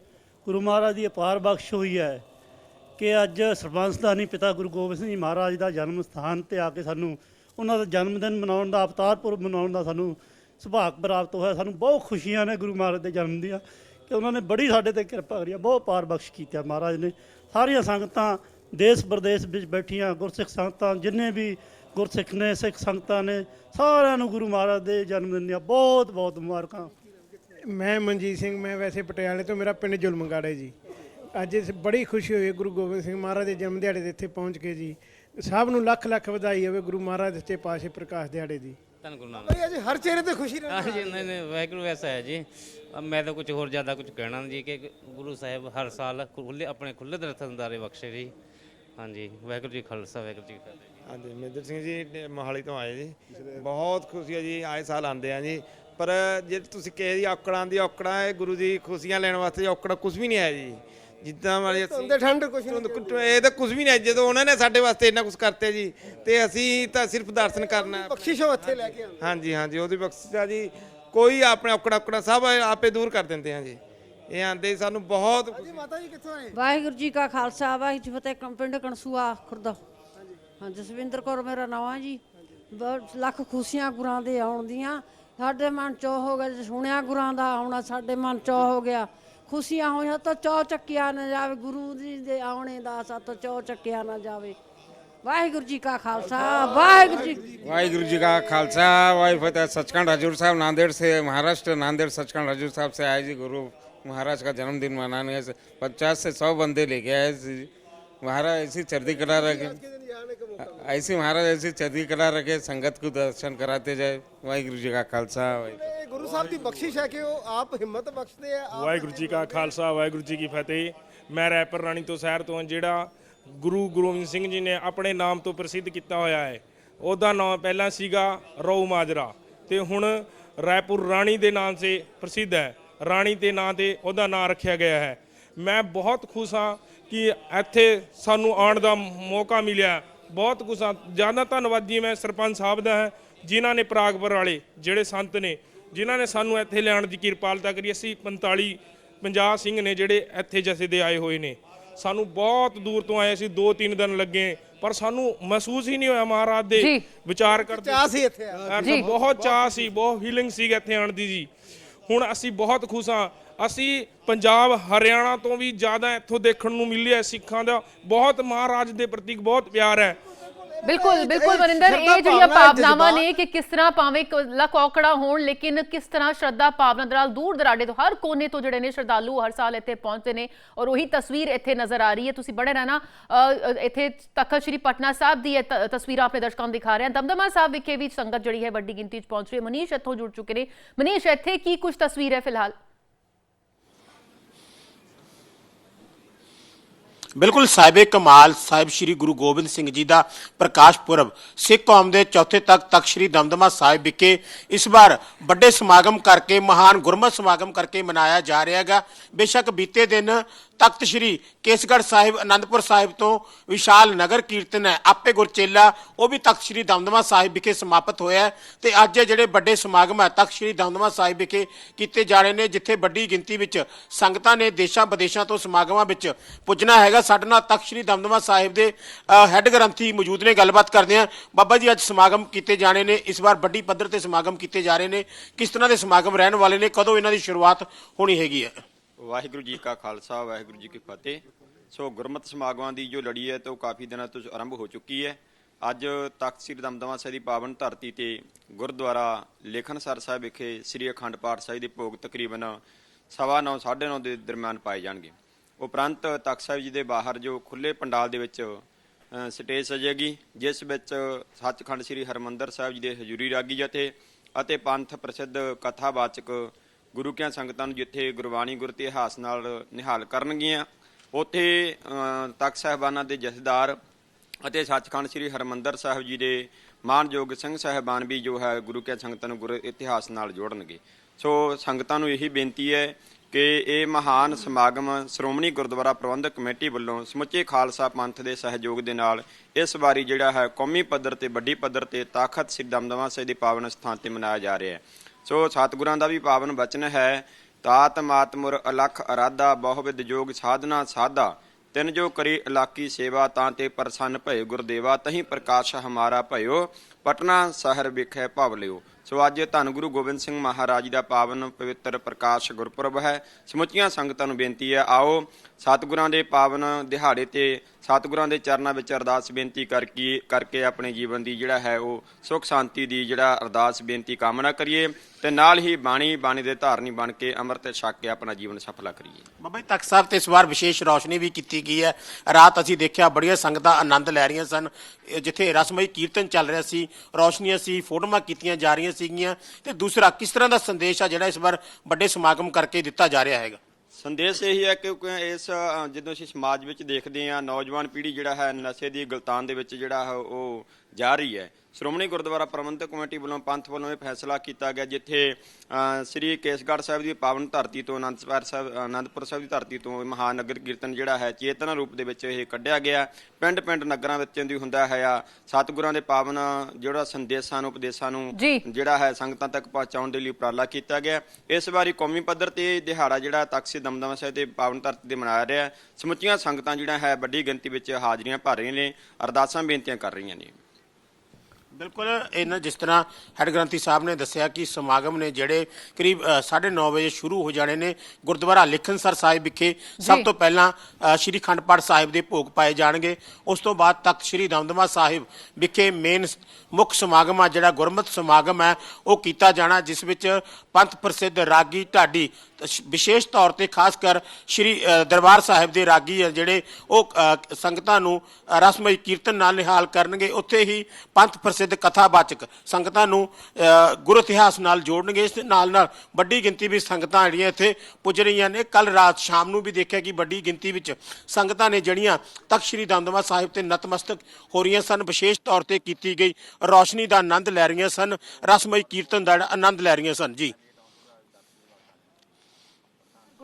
ਗੁਰੂ ਮਹਾਰਾਜ ਦੀ ਅਪਾਰ ਬਖਸ਼ ਹੋਈ ਹੈ ਕਿ ਅੱਜ ਸਰਬੰਸਦਾਨੀ ਪਿਤਾ ਗੁਰੂ ਗੋਬਿੰਦ ਸਿੰਘ ਜੀ ਮਹਾਰਾਜ ਦਾ ਜਨਮ ਸਥਾਨ ਤੇ ਆ ਕੇ ਸਾਨੂੰ ਉਹਨਾਂ ਦਾ ਜਨਮ ਦਿਨ ਮਨਾਉਣ ਦਾ, ਅਵਤਾਰ ਪੁਰਬ ਮਨਾਉਣ ਦਾ ਸਾਨੂੰ ਸੁਭਾਗ ਪ੍ਰਾਪਤ ਹੋਇਆ। ਸਾਨੂੰ ਬਹੁਤ ਖੁਸ਼ੀਆਂ ਨੇ ਗੁਰੂ ਮਹਾਰਾਜ ਦੇ ਜਨਮ ਦੀਆਂ ਕਿ ਉਹਨਾਂ ਨੇ ਬੜੀ ਸਾਡੇ ਤੇ ਕਿਰਪਾ ਕਰੀ ਬਹੁਤ ਪਾਰ ਬਖਸ਼ ਕੀਤਾ ਮਹਾਰਾਜ ਨੇ। ਸਾਰੀਆਂ ਸੰਗਤਾਂ ਦੇਸ਼ ਪ੍ਰਦੇਸ਼ ਵਿੱਚ ਬੈਠੀਆਂ, ਗੁਰਸਿੱਖ ਸੰਗਤਾਂ, ਜਿੰਨੇ ਵੀ ਗੁਰਸਿੱਖ ਨੇ, ਸਿੱਖ ਸੰਗਤਾਂ ਨੇ, ਸਾਰਿਆਂ ਨੂੰ ਗੁਰੂ ਮਹਾਰਾਜ ਦੇ ਜਨਮ ਦਿਨ ਦੀਆਂ ਬਹੁਤ ਬਹੁਤ ਮੁਬਾਰਕਾਂ। ਮੈਂ ਮਨਜੀਤ ਸਿੰਘ ਮੈਂ ਵੈਸੇ ਪਟਿਆਲੇ ਤੋਂ ਮੇਰਾ ਪਿੰਡ ਜੁਲਮਗਾੜੇ ਜੀ। ਅੱਜ ਇਸ ਬੜੀ ਖੁਸ਼ੀ ਹੋਈ ਹੈ ਗੁਰੂ ਗੋਬਿੰਦ ਸਿੰਘ ਮਹਾਰਾਜ ਦੇ ਜਨਮ ਦਿਹਾੜੇ ਦੇ ਇੱਥੇ ਪਹੁੰਚ ਕੇ ਜੀ। ਸਭ ਨੂੰ ਲੱਖ ਲੱਖ ਵਧਾਈ ਹੋਵੇ ਗੁਰੂ ਮਹਾਰਾਜ ਦੇ ਸੱਚੇ ਪਾਤਸ਼ਾਹ ਪ੍ਰਕਾਸ਼ ਦਿਹਾੜੇ ਦੀ। ਧੰਨ ਗੁਰੂ ਨਾਨਕ। ਭਾਈ ਅੱਜ ਹਰ ਚਿਹਰੇ ਤੇ ਖੁਸ਼ੀ ਨਜ਼ਰ ਆ ਹਾਂਜੀ ਨਹੀਂ ਨਹੀਂ ਵਾਹਿਗੁਰੂ ਐਸਾ ਹੈ ਜੀ। ਅਬ ਮੈਂ ਤਾਂ ਕੁਝ ਹੋਰ ਜ਼ਿਆਦਾ ਕੁਝ ਕਹਿਣਾ ਨਹੀਂ ਜੀ ਕਿ ਗੁਰੂ ਸਾਹਿਬ ਹਰ ਸਾਲ ਖੁੱਲੇ ਆਪਣੇ ਖੁੱਲੇ ਦਰਸ਼ਨ ਦਾਰੇ ਬਖਸ਼ੇ ਜੀ। ਹਾਂਜੀ ਵਾਹਿਗੁਰੂ ਜੀ ਕਾ ਖਾਲਸਾ ਵਾਹਿਗੁਰੂ ਜੀ ਕੀ ਫਤਿਹ। ਹਾਂਜੀ ਮਹਿੰਦਰ ਸਿੰਘ ਜੀ ਡੇ- ਮੋਹਾਲੀ ਤੋਂ ਆਏ ਜੀ। ਬਹੁਤ ਖੁਸ਼ੀ ਹੈ ਜੀ ਆਏ ਸਾਲ ਆਉਂਦੇ ਆ ਜੀ। ਪਰ ਜੇ ਤੁਸੀਂ ਕਹੇ ਜੀ ਔਕੜਾਂ ਦੀ ਔਕੜਾਂ ਹੈ ਗੁਰੂ ਦੀ ਖੁਸ਼ੀਆਂ ਲੈਣ ਵਾਸਤੇ ਔਕੜਾ ਕੁਝ ਵੀ ਨਹੀਂ ਹੈ ਜੀ। ਜਿੱਦਾਂ ਵਾਲੇ ਅਸੀਂ ਧੁੰਦ ਠੰਡ ਕੁਛ ਨਹੀਂ ਇਹ ਤਾਂ ਕੁਝ ਵੀ ਨਹੀਂ ਜਦੋਂ ਉਹਨਾਂ ਨੇ ਸਾਡੇ ਵਾਸਤੇ ਇੰਨਾ ਕੁਝ ਕਰਤੇ ਜੀ ਤੇ ਅਸੀਂ ਤਾਂ ਸਿਰਫ ਦਰਸ਼ਨ ਕਰਨਾ ਹੈ। ਬਖਸ਼ਿਸ਼ ਉਹ ਇੱਥੇ ਲੈ ਕੇ ਆਉਂਦੇ। ਹਾਂਜੀ ਹਾਂਜੀ ਉਹਦੀ ਬਖਸ਼ਿਸ਼ ਆ ਜੀ। ਕੋਈ ਆਪਣੇ ਔਕੜਾ ਔਕੜਾ ਸਭ ਆਪੇ ਦੂਰ ਕਰ ਦਿੰਦੇ ਆ ਜੀ। ਇਹ ਆਂਦੇ ਸਾਨੂੰ ਬਹੁਤ ਜੀ ਮਾਤਾ ਜੀ ਕਿੱਥੋਂ ਆਏ? ਵਾਹਿਗੁਰੂ ਜੀ ਕਾ ਖਾਲਸਾ ਵਾਹਿਗੁਰੂ ਜੀ ਕੀ ਫਤਿਹ ਪਿੰਡ ਕਣਸੂਆ ਖੁਰਦਾ। ਹਾਂ ਜਸਵਿੰਦਰ ਕੌਰ ਮੇਰਾ ਨਾਮ ਹੈ ਜੀ। ਬਹੁਤ ਲੱਖ ਖੁਸ਼ੀਆਂ ਗੁਰਾਂ ਦੇ ਆਉਣ ਦੀਆਂ। ਸਾਡੇ ਮਨ ਚੋ ਹੋ ਗਿਆ ਜੇ ਸੁਣਿਆ ਗੁਰਾਂ ਦਾ ਆਉਣਾ ਸਾਡੇ ਮਨ ਚੋ ਹੋ ਗਿਆ ਖੁਸ਼ੀਆਂ ਹੋਈਆਂ ਤਾਂ ਚੋ ਚੱਕਿਆ ਨਾ ਜਾਵੇ ਗੁਰੂ ਜੀ ਦੇ ਆਉਣੇ ਦਾ ਸਤ ਚੋ ਚੱਕਿਆ ਨਾ ਜਾਵੇ ਵਾਹਿਗੁਰੂ ਜੀ ਕਾ ਖਾਲਸਾ ਵਾਹਿਗੁਰੂ ਜੀ वाहिगुरु जी का खालसा वाहि फतेह सचखंड हजूर साहब नांदेड़ से महाराष्ट्र नांदेड़ सचखंड हजूर साहब से आए जी गुरु महाराज का जन्मदिन मनाने से पचास से सौ बंदे लेके आए जी महाराज ऐसी चर्दी करा रखे आने का मौका ऐसे महाराज ऐसे चढ़ती कला रखे संगत को दर्शन कराते जाए वाहिगुरु जी का खालसा वाहिगुरू मिला ਇਹ ਗੁਰੂ ਸਾਹਿਬ ਦੀ ਬਖਸ਼ਿਸ਼ ਹੈ ਕਿ ਉਹ ਆਪ ਹਿੰਮਤ ਬਖਸ਼ਦੇ ਆ ਆਪ ਵਾਹਿਗੁਰੂ ਜੀ ਕਾ ਖਾਲਸਾ ਵਾਹਿਗੁਰੂ ਜੀ ਕੀ ਫਤਿਹ ਮੈਂ ਰੈਪਰ ਰਾਣੀ ਤੋਂ ਸ਼ਹਿਰ ਤੋਂ ਹਾਂ, ਜਿਹੜਾ ਗੁਰੂ ਗੋਬਿੰਦ ਸਿੰਘ ਜੀ ਨੇ ਆਪਣੇ ਨਾਮ ਤੋਂ ਪ੍ਰਸਿੱਧ ਕੀਤਾ ਹੋਇਆ ਹੈ ਉਹਦਾ ਨਾਮ ਪਹਿਲਾਂ ਸੀਗਾ ਰੌ ਮਾਜਰਾ ਤੇ ਹੁਣ ਰਾਏਪੁਰ ਰਾਣੀ ਦੇ ਨਾਮ ਸੇ ਪ੍ਰਸਿੱਧ ਹੈ ਰਾਣੀ ਦੇ ਨਾਂ ਤੇ ਉਹਦਾ ਨਾਮ ਰੱਖਿਆ ਗਿਆ ਹੈ ਮੈਂ ਬਹੁਤ ਖੁਸ਼ ਹਾਂ ਕਿ ਇੱਥੇ ਸਾਨੂੰ ਆਉਣ ਦਾ ਮੌਕਾ ਮਿਲਿਆ। ਬਹੁਤ ਖੁਸ਼ ਹਾਂ। ਜ਼ਿਆਦਾ ਧੰਨਵਾਦੀ ਮੈਂ ਸਰਪੰਚ ਸਾਹਿਬ ਦਾ ਹੈ ਜਿਨ੍ਹਾਂ ਨੇ ਪ੍ਰਾਗਪੁਰ ਵਾਲੇ ਜਿਹੜੇ ਸੰਤ ਨੇ ਜਿਨ੍ਹਾਂ ਨੇ ਸਾਨੂੰ ਇੱਥੇ ਲਿਆਉਣ ਦੀ ਕਿਰਪਾਲਤਾ ਕਰੀ। ਅਸੀਂ 45 50 ਸਿੰਘ ਨੇ ਜਿਹੜੇ ਇੱਥੇ ਜਥੇ ਦੇ ਆਏ ਹੋਏ ਨੇ। ਸਾਨੂੰ ਬਹੁਤ ਦੂਰ ਤੋਂ ਆਏ ਸੀ 2-3 ਦਿਨ ਲੱਗੇ ਪਰ ਸਾਨੂੰ ਮਹਿਸੂਸ ਹੀ ਨਹੀਂ ਹੋਇਆ ਮਹਾਰਾਜ ਦੇ ਜੀ। ਵਿਚਾਰ ਕਰਦੇ। ਚਾਹ ਸੀ ਇੱਥੇ ਬਹੁਤ ਚਾਹ ਸੀ ਬਹੁਤ ਫੀਲਿੰਗ ਸੀ ਇੱਥੇ ਆਉਣ ਦੀ ਜੀ। ਹੁਣ ਅਸੀਂ ਬਹੁਤ ਖੁਸ਼ ਹਾਂ। ਅਸੀਂ ਪੰਜਾਬ ਹਰਿਆਣਾ ਤੋਂ ਵੀ ਜ਼ਿਆਦਾ ਇੱਥੋਂ ਦੇਖਣ ਨੂੰ ਮਿਲਿਆ ਸਿੱਖਾਂ ਦਾ। ਬਹੁਤ ਮਹਾਰਾਜ ਦੇ ਪ੍ਰਤੀ ਬਹੁਤ ਪਿਆਰ ਹੈ। ਬਿਲਕੁਲ ਬਿਲਕੁਲ ਮਨਿੰਦਰ ਇਹ ਜਿਹੜੀਆਂ ਭਾਵਨਾ, ਭਾਵਨਾਵਾਂ। ਨੇ ਕਿ ਕਿਸ ਤਰ੍ਹਾਂ ਭਾਵੇਂ ਲੱਖ ਔਕੜਾ ਹੋਣ ਲੇਕਿਨ ਕਿਸ ਤਰ੍ਹਾਂ ਸ਼ਰਧਾ ਭਾਵਨਾ ਦੇ ਨਾਲ ਦੂਰ ਦਰਾਡੇ ਤੋਂ ਹਰ ਕੋਨੇ ਤੋਂ ਜਿਹੜੇ ਨੇ ਸ਼ਰਧਾਲੂ ਹਰ ਸਾਲ ਇੱਥੇ ਪਹੁੰਚਦੇ ਨੇ ਔਰ ਉਹੀ ਤਸਵੀਰ ਇੱਥੇ ਨਜ਼ਰ ਆ ਰਹੀ ਹੈ। ਤੁਸੀਂ ਬੜੇ ਰਹਿਣਾ ਇੱਥੇ ਤਖਤ ਸ੍ਰੀ ਪਟਨਾ ਸਾਹਿਬ ਦੀ ਤਸਵੀਰਾਂ ਆਪਣੇ ਦਰਸ਼ਕਾਂ ਨੂੰ ਦਿਖਾ ਰਹੇ ਹਾਂ ਦਮਦਮਾ ਸਾਹਿਬ ਵਿਖੇ ਵੀ ਸੰਗਤ ਜਿਹੜੀ ਹੈ ਵੱਡੀ ਗਿਣਤੀ 'ਚ ਪਹੁੰਚ ਰਹੀ ਹੈ। ਮਨੀਸ਼ ਇੱਥੋਂ ਜੁੜ ਚੁੱਕੇ ਨੇ। ਮਨੀਸ਼ ਇੱਥੇ ਕੀ ਕੁਝ ਤਸਵੀਰ ਹੈ ਫਿਲਹਾਲ? ਬਿਲਕੁਲ ਸਾਹਿਬੇ ਕਮਾਲ, ਸਾਹਿਬ ਸ੍ਰੀ ਗੁਰੂ ਗੋਬਿੰਦ ਸਿੰਘ ਜੀ ਦਾ ਪ੍ਰਕਾਸ਼ ਪੁਰਬ, ਸਿੱਖ ਕੌਮ ਦੇ ਚੌਥੇ ਤੱਕ ਤਖਤ ਸ੍ਰੀ ਦਮਦਮਾ ਸਾਹਿਬ ਵਿਖੇ ਇਸ ਵਾਰ ਵੱਡੇ ਸਮਾਗਮ ਕਰਕੇ, ਮਹਾਨ ਗੁਰਮਤਿ ਸਮਾਗਮ ਕਰਕੇ ਮਨਾਇਆ ਜਾ ਰਿਹਾ ਹੈਗਾ। ਬੇਸ਼ੱਕ ਬੀਤੇ ਦਿਨ ਤਖਤ ਸ੍ਰੀ ਕੇਸਗੜ੍ਹ ਸਾਹਿਬ, ਅਨੰਦਪੁਰ ਸਾਹਿਬ ਤੋਂ ਵਿਸ਼ਾਲ ਨਗਰ ਕੀਰਤਨ ਹੈ। ਆਪੇ ਗੁਰਚੇਲਾ, ਉਹ ਵੀ ਤਖਤ ਸ੍ਰੀ ਦਮਦਮਾ ਸਾਹਿਬ ਵਿਖੇ ਸਮਾਪਤ ਹੋਇਆ ਤੇ ਅੱਜ ਜਿਹੜੇ ਵੱਡੇ ਸਮਾਗਮ ਹੈ, ਤਖਤ ਸ੍ਰੀ ਦਮਦਮਾ ਸਾਹਿਬ ਵਿਖੇ ਕੀਤੇ ਜਾ ਰਹੇ ਨੇ, ਜਿੱਥੇ ਵੱਡੀ ਗਿਣਤੀ ਵਿੱਚ ਸੰਗਤਾਂ ਨੇ ਦੇਸ਼ਾਂ ਵਿਦੇਸ਼ਾਂ ਤੋਂ ਸਮਾਗਮਾਂ ਵਿੱਚ ਪੁੱਜਣਾ ਹੈਗਾ। ਸਾਡੇ ਨਾਲ ਤਖਤ ਸ੍ਰੀ ਦਮਦਮਾ ਸਾਹਿਬ ਦੇ ਹੈੱਡ ਗ੍ਰੰਥੀ ਮੌਜੂਦ ਨੇ, ਗੱਲਬਾਤ ਕਰਦੇ ਹਾਂ। ਬਾਬਾ ਜੀ, ਅੱਜ ਸਮਾਗਮ ਕੀਤੇ ਜਾਣੇ ਨੇ, ਇਸ ਵਾਰ ਵੱਡੀ ਪੱਧਰ ਤੇ ਸਮਾਗਮ ਕੀਤੇ ਜਾ ਰਹੇ ਨੇ। ਕਿਸ ਤਰ੍ਹਾਂ ਦੇ ਸਮਾਗਮ ਰਹਿਣ ਵਾਲੇ ਨੇ, ਕਦੋਂ ਇਹਨਾਂ ਦੀ ਸ਼ੁਰੂਆਤ ਹੋਣੀ ਹੈਗੀ ਹੈ? ਵਾਹਿਗੁਰੂ ਜੀ ਕਾ ਖਾਲਸਾ, ਵਾਹਿਗੁਰੂ ਜੀ ਕੀ ਫਤਿਹ। ਸੋ ਗੁਰਮਤਿ ਸਮਾਗਮਾਂ ਦੀ ਜੋ ਲੜੀ ਹੈ ਤਾਂ ਉਹ ਕਾਫੀ ਦਿਨਾਂ ਤੋਂ ਆਰੰਭ ਹੋ ਚੁੱਕੀ ਹੈ। ਅੱਜ ਤਖਤ ਸ੍ਰੀ ਦਮਦਮਾ ਸਾਹਿਬ ਦੀ ਪਾਵਨ ਧਰਤੀ ਤੇ ਗੁਰਦੁਆਰਾ ਲੇਖਨਸਰ ਸਾਹਿਬ ਵਿਖੇ ਸ੍ਰੀ ਅਖੰਡ ਪਾਠ ਸਾਹਿਬ ਦੇ ਭੋਗ ਤਕਰੀਬਨ ਸਵਾ ਨੌ 9:30 ਦੇ ਦਰਮਿਆਨ ਪਾਏ ਜਾਣਗੇ। ਉਪਰੰਤ ਤਖਤ ਸਾਹਿਬ ਜੀ ਦੇ ਬਾਹਰ ਜੋ ਖੁੱਲੇ ਪੰਡਾਲ ਦੇ ਵਿੱਚ ਸਟੇਜ ਸਜੇਗੀ ਜਿਸ ਵਿੱਚ ਸੱਚਖੰਡ ਸ੍ਰੀ ਹਰਮੰਦਰ ਸਾਹਿਬ ਜੀ ਦੇ ਹਜ਼ੂਰੀ ਰਾਗੀ ਜਥੇ ਅਤੇ ਪੰਥ ਪ੍ਰਸਿੱਧ ਕਥਾਵਾਚਕ ਗੁਰੂ ਕਿਆਂ ਸੰਗਤਾਂ ਨੂੰ ਜਿੱਥੇ ਗੁਰਬਾਣੀ ਗੁਰ ਇਤਿਹਾਸ ਨਾਲ ਨਿਹਾਲ ਕਰਨਗੀਆਂ, ਉੱਥੇ ਤਖਤ ਸਾਹਿਬਾਨਾਂ ਦੇ ਜਥੇਦਾਰ ਅਤੇ ਸੱਚਖੰਡ ਸ੍ਰੀ ਹਰਮੰਦਰ ਸਾਹਿਬ ਜੀ ਦੇ ਮਾਨਯੋਗ ਸਿੰਘ ਸਾਹਿਬਾਨ ਵੀ ਜੋ ਹੈ ਗੁਰੂ ਕਿਆਂ ਸੰਗਤਾਂ ਨੂੰ ਗੁਰ ਇਤਿਹਾਸ ਨਾਲ ਜੋੜਨਗੇ। ਸੋ ਸੰਗਤਾਂ ਨੂੰ ਇਹੀ ਬੇਨਤੀ ਹੈ ਕਿ ਇਹ ਮਹਾਨ ਸਮਾਗਮ ਸ਼੍ਰੋਮਣੀ ਗੁਰਦੁਆਰਾ ਪ੍ਰਬੰਧਕ ਕਮੇਟੀ ਵੱਲੋਂ ਸਮੁੱਚੇ ਖਾਲਸਾ ਪੰਥ ਦੇ ਸਹਿਯੋਗ ਦੇ ਨਾਲ ਇਸ ਵਾਰੀ ਜਿਹੜਾ ਹੈ ਕੌਮੀ ਪੱਧਰ ਤੇ ਵੱਡੀ ਪੱਧਰ ਤੇ ਤਾਕਤ ਸਿੱਖ ਦਮਦਮਾ ਸਾਹਿਬ ਦੇ ਪਾਵਨ ਸਥਾਨ ਤੇ ਮਨਾਇਆ ਜਾ ਰਿਹਾ ਹੈ। ਸੋ ਸਤਿਗੁਰਾਂ ਦਾ ਵੀ ਪਾਵਨ ਬਚਨ ਹੈ, ਤਾਤ ਮਾਤ ਮੁਰ ਅਲਖ ਅਰਾਧਾ ਬਹੁਵਿਦ ਜੋਗ ਸਾਧਨਾ ਸਾਧਾ। ਤਿਨ ਜੋ ਕਰੀ ਇਲਾਕੀ ਸੇਵਾ, ਤਾਂ ਤੇ ਪ੍ਰਸੰਨ ਭਏ ਗੁਰਦੇਵਾ, ਤਹੀਂ ਪ੍ਰਕਾਸ਼ ਹਮਾਰਾ ਭਇਓ, ਪਟਨਾ ਸ਼ਹਿਰ ਵਿਖੇ ਭਵ ਲਿਓ। ਸੋ ਅੱਜ ਧੰਨ ਗੁਰੂ ਗੋਬਿੰਦ ਸਿੰਘ ਮਹਾਰਾਜ ਜੀ ਦਾ ਪਾਵਨ ਪਵਿੱਤਰ ਪ੍ਰਕਾਸ਼ ਗੁਰਪੁਰਬ ਹੈ। ਸਮੁੱਚੀਆਂ ਸੰਗਤਾਂ ਨੂੰ ਬੇਨਤੀ ਹੈ, ਆਓ ਸਤਿਗੁਰਾਂ ਦੇ ਪਾਵਨ ਦਿਹਾੜੇ ਤੇ ਸਤਿਗੁਰਾਂ ਦੇ ਚਰਨਾਂ ਵਿੱਚ ਅਰਦਾਸ ਬੇਨਤੀ ਕਰਕੇ ਕਰਕੇ ਆਪਣੇ ਜੀਵਨ ਦੀ ਜਿਹੜਾ ਹੈ ਉਹ ਸੁਖ ਸ਼ਾਂਤੀ ਦੀ ਜਿਹੜਾ ਅਰਦਾਸ ਬੇਨਤੀ ਕਾਮਨਾ ਕਰੀਏ ਤੇ ਨਾਲ ਹੀ ਬਾਣੀ ਬਾਣੀ ਦੇ ਧਾਰਨੀ ਬਣ ਕੇ ਅੰਮ੍ਰਿਤ ਛਕ ਕੇ ਆਪਣਾ ਜੀਵਨ ਸਫਲਾ ਕਰੀਏ। ਬਾਬਾ ਜੀ, ਤਖਤ ਸਾਹਿਬ ਤੇ ਇਸ ਵਾਰ ਵਿਸ਼ੇਸ਼ ਰੌਸ਼ਨੀ ਵੀ ਕੀਤੀ ਗਈ ਹੈ। ਰਾਤ ਅਸੀਂ ਦੇਖਿਆ ਬੜੀਆਂ ਸੰਗਤਾਂ ਆਨੰਦ ਲੈ ਰਹੀਆਂ ਸਨ। ਜਿੱਥੇ ਰਸਮਈ ਕੀਰਤਨ ਚੱਲ ਰਿਹਾ ਸੀ, ਰੌਸ਼ਨੀਆਂ ਸੀ, ਫੋਟੋਆਂ ਕੀਤੀਆਂ ਜਾ ਰਹੀਆਂ ਸੀਗੀਆਂ ਤੇ ਦੂਸਰਾ ਕਿਸ ਤਰ੍ਹਾਂ ਦਾ ਸੰਦੇਸ਼ ਆ ਜਿਹੜਾ ਇਸ ਵਾਰ ਵੱਡੇ ਸਮਾਗਮ ਕਰਕੇ ਦਿੱਤਾ ਜਾ ਰਿਹਾ ਹੈਗਾ? ਸੰਦੇਸ਼ ਇਹੀ ਹੈ ਕਿ ਇਸ ਜਦੋਂ ਅਸੀਂ ਸਮਾਜ ਵਿੱਚ ਦੇਖਦੇ ਹਾਂ, ਨੌਜਵਾਨ ਪੀੜ੍ਹੀ ਜਿਹੜਾ ਹੈ ਨਸ਼ੇ ਦੀ ਗਲਤਾਨ ਦੇ ਵਿੱਚ ਜਿਹੜਾ ਹੈ ਉਹ ਜਾ ਰਹੀ ਹੈ ਸ਼੍ਰੋਮਣੀ ਗੁਰਦੁਆਰਾ ਪ੍ਰਬੰਧਕ ਕਮੇਟੀ ਵੱਲੋਂ ਪੰਥ ਵੱਲੋਂ ਇਹ ਫੈਸਲਾ ਕੀਤਾ ਗਿਆ ਜਿੱਥੇ ਸ੍ਰੀ ਕੇਸਗੜ੍ਹ ਸਾਹਿਬ ਦੀ ਪਾਵਨ ਧਰਤੀ ਤੋਂ ਅਨੰਦਪੁਰ ਸਾਹਿਬ ਅਨੰਦਪੁਰ ਸਾਹਿਬ ਦੀ ਧਰਤੀ ਤੋਂ ਮਹਾਨਗਰ ਕੀਰਤਨ ਜਿਹੜਾ ਹੈ ਚੇਤਨਾ ਰੂਪ ਦੇ ਵਿੱਚ ਇਹ ਕੱਢਿਆ ਗਿਆ। ਪਿੰਡ ਪਿੰਡ ਨਗਰਾਂ ਵਿੱਚ ਦੀ ਹੁੰਦਾ ਹੈ ਆ ਸਤਿਗੁਰਾਂ ਦੇ ਪਾਵਨ ਜਿਹੜਾ ਸੰਦੇਸ਼ਾਂ ਨੂੰ ਉਪਦੇਸ਼ਾਂ ਨੂੰ। ਜਿਹੜਾ ਹੈ ਸੰਗਤਾਂ ਤੱਕ ਪਹੁੰਚਾਉਣ ਦੇ ਲਈ ਉਪਰਾਲਾ ਕੀਤਾ ਗਿਆ। ਇਸ ਵਾਰੀ ਕੌਮੀ ਪੱਧਰ ਤੇ ਦਿਹਾੜਾ ਜਿਹੜਾ ਤਖਤ ਦਮਦਮਾ ਸਾਹਿਬ ਦੇ ਪਾਵਨ ਧਰਤੀ ਤੇ ਮਨਾਇਆ ਰਿਹਾ। ਸਮੁੱਚੀਆਂ ਸੰਗਤਾਂ ਜਿਹੜਾ ਹੈ ਵੱਡੀ ਗਿਣਤੀ ਵਿੱਚ ਹਾਜ਼ਰੀਆਂ ਭਰ ਰਹੀਆਂ ਨੇ। ਅਰਦਾਸਾਂ ਬੇਨਤੀਆਂ ਕਰ ਰਹੀਆਂ ਨੇ। ਬਿਲਕੁਲ ਇਹਨਾਂ ਜਿਸ ਤਰ੍ਹਾਂ ਹੈਡ ਗ੍ਰੰਥੀ ਸਾਹਿਬ ਨੇ ਦੱਸਿਆ ਕਿ ਸਮਾਗਮ ਨੇ ਜਿਹੜੇ ਕਰੀਬ ਅ, 9:30 ਵਜੇ ਸ਼ੁਰੂ ਹੋ ਜਾਣੇ ਨੇ ਗੁਰਦੁਆਰਾ ਲਿਖਨਸਰ ਸਾਹਿਬ ਵਿਖੇ ਸਭ ਤੋਂ ਪਹਿਲਾਂ ਸ਼੍ਰੀ ਖੰਡ ਪਾਠ ਸਾਹਿਬ ਦੇ ਭੋਗ ਪਾਏ ਜਾਣਗੇ। ਉਸ ਤੋਂ ਬਾਅਦ ਤਖਤ ਸ਼੍ਰੀ ਦਮਦਮਾ ਸਾਹਿਬ ਵਿਖੇ ਮੇਨ ਮੁੱਖ ਸਮਾਗਮ ਆ ਜਿਹੜਾ ਗੁਰਮਤਿ ਸਮਾਗਮ ਹੈ ਉਹ ਕੀਤਾ ਜਾਣਾ ਜਿਸ ਵਿੱਚ ਪੰਥ ਪ੍ਰਸਿੱਧ ਰਾਗੀ ਢਾਡੀ ਵਿਸ਼ੇਸ਼ ਤੌਰ ਤੇ ਖਾਸ ਕਰ ਸ਼੍ਰੀ ਦਰਬਾਰ ਸਾਹਿਬ ਦੇ ਰਾਗੀ ਆ ਜਿਹੜੇ ਉਹ ਸੰਗਤਾਂ ਨੂੰ ਰਸਮਈ ਕੀਰਤਨ ਨਾਲ ਨਿਹਾਲ ਕਰਨਗੇ। ਉੱਥੇ ਹੀ ਪੰਥ ਪ੍ਰਸਿੱਧ ਕਥਾਵਾਚਕ ਸੰਗਤਾਂ ਨੂੰ ਅ, ਇਤਿਹਾਸ ਨਾਲ ਜੋੜਨਗੇ ਇਸ ਦੇ ਨਾਲ ਨਾਲ ਵੱਡੀ ਗਿਣਤੀ ਵਿੱਚ ਸੰਗਤਾਂ ਜਿਹੜੀਆਂ ਇੱਥੇ ਪੁੱਜ ਰਹੀਆਂ ਨੇ। ਕੱਲ ਰਾਤ ਸ਼ਾਮ ਨੂੰ ਵੀ ਦੇਖਿਆ ਕਿ ਵੱਡੀ ਗਿਣਤੀ ਵਿੱਚ ਸੰਗਤਾਂ ਨੇ ਜਿਹੜੀਆਂ ਤਖਤ ਸ੍ਰੀ ਦਮਦਮਾ ਸਾਹਿਬ ਤੇ ਨਤਮਸਤਕ ਹੋ ਰਹੀਆਂ ਸਨ ਵਿਸ਼ੇਸ਼ ਤੌਰ ਤੇ ਕੀਤੀ ਗਈ ਰੌਸ਼ਨੀ ਦਾ ਆਨੰਦ ਲੈ ਰਹੀਆਂ ਸਨ ਰਸਮਈ ਕੀਰਤਨ ਦਾ ਆਨੰਦ ਲੈ ਰਹੀਆਂ ਸਨ। ਜੀ।